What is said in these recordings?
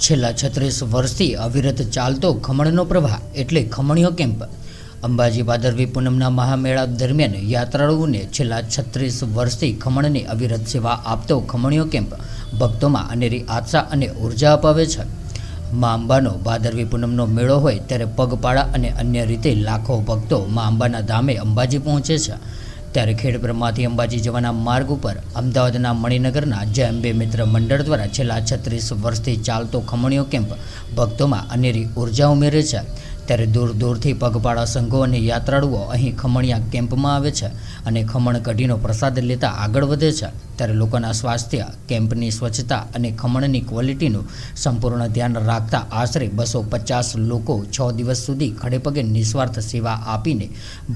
છેલ્લા છત્રીસ વર્ષથી અવિરત ચાલતો ખમણનો પ્રવાહ એટલે ખમણીયો કેમ્પ. અંબાજી ભાદરવી પૂનમના મહામેળા દરમિયાન યાત્રાળુઓને છેલ્લા છત્રીસ વર્ષથી ખમણની અવિરત સેવા આપતો ખમણીયો કેમ્પ ભક્તોમાં અનેરી આશા અને ઊર્જા અપાવે છે. મા અંબાનો ભાદરવી પૂનમનો મેળો હોય ત્યારે પગપાળા અને અન્ય રીતે લાખો ભક્તો મા અંબાના ધામે અંબાજી પહોંચે છે. ત્યારે ખેડબ્રહ્માથી અંબાજી જવાના માર્ગ ઉપર અમદાવાદના મણિનગરના જય અંબે મિત્ર મંડળ દ્વારા છેલ્લા છત્રીસ વર્ષથી ચાલતો ખમણીયો કેમ્પ ભક્તોમાં અનેરી ઊર્જા ઉમેરે છે. ત્યારે દૂર દૂરથી પગપાળા સંઘો અને યાત્રાળુઓ અહીં ખમણિયા કેમ્પમાં આવે છે અને ખમણ કઢીનો પ્રસાદ લેતા આગળ વધે છે. ત્યારે લોકોના સ્વાસ્થ્ય, કેમ્પની સ્વચ્છતા અને ખમણની ક્વોલિટીનું સંપૂર્ણ ધ્યાન રાખતા આશરે બસો પચાસ લોકો છ દિવસ સુધી ખડેપગે નિસ્વાર્થ સેવા આપીને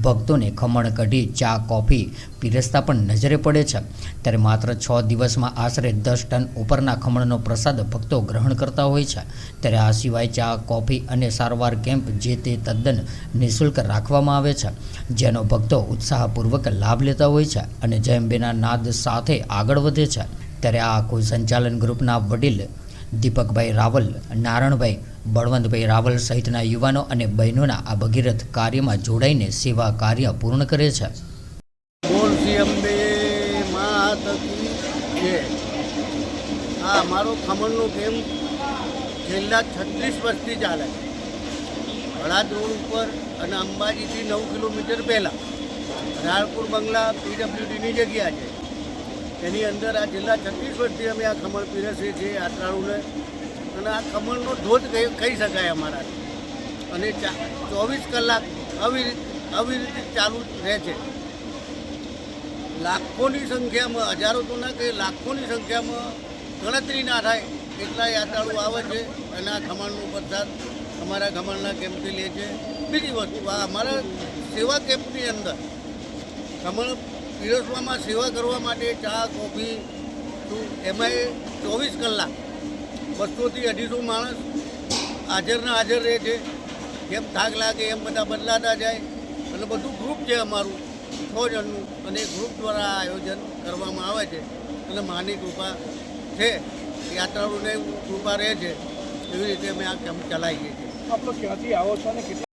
ભક્તોને ખમણ કઢી, ચા, કોફી પીરસતા પણ નજરે પડે છે. ત્યારે માત્ર છ દિવસમાં આશરે દસ ટન ઉપરના ખમણનો પ્રસાદ ભક્તો ગ્રહણ કરતા હોય છે. ત્યારે આ સિવાય ચા, કોફી અને સારવાર કેમ્પ જે તે તદ્દન નિઃશુલ્ક રાખવામાં આવે છે, જેનો ભક્તો ઉત્સાહપૂર્વક લાભ લેતા હોય છે. અને જયંબેના નાદ સાથે આગળ વધે છે. ત્યારે આ આખું સંચાલન ગ્રુપના વડીલ દીપકભાઈ રાવલ, નારણભાઈ, બળવંતભાઈ રાવલ સહિતના યુવાનો અને બહેનોના આ ભગીરથ કાર્યમાં જોડાઈને સેવા કાર્ય પૂર્ણ કરે છે. આ અમારો ખમણનો કેમ છેલ્લા છત્રીસ વર્ષથી ચાલે હળાદ રોડ ઉપર અને અંબાજીથી નવ કિલોમીટર પહેલાં રાણપુર બંગલા પીડબ્લ્યુડીની જગ્યા છે. એની અંદર આ છેલ્લા છત્રીસ વર્ષથી અમે આ ખમણ પીરસીએ છીએ યાત્રાળુને. અને આ ખમણનો ધોધ કહી શકાય અમારા. અને ચોવીસ કલાક આવી આવી રીતે ચાલુ રહે છે. લાખોની સંખ્યામાં, હજારો તો ના કહે લાખોની સંખ્યામાં ગણતરી ના થાય એટલા યાત્રાળુ આવે છે અને આ ખમણનો પ્રસાદ અમારા ખમણના કેમ્પથી લે છે. બીજી વસ્તુ અમારા સેવા કેમ્પની અંદર ખમણ પીરસવામાં સેવા કરવા માટે ચા, કોફી એમાંય ચોવીસ કલાક બસોથી અઢીસો માણસ હાજરના હાજર રહે છે. જેમ થાક લાગે, એમ બધા બદલાતા જાય. અને બધું ગ્રુપ છે અમારું, છ જણનું. અને ગ્રુપ દ્વારા આયોજન કરવામાં આવે છે. અને માની કૃપા છે, યાત્રાળુને કૃપા રહે છે. એવી રીતે અમે આ કેમ્પ ચલાવીએ છીએ. આપણે ક્યાંથી આવો છો અને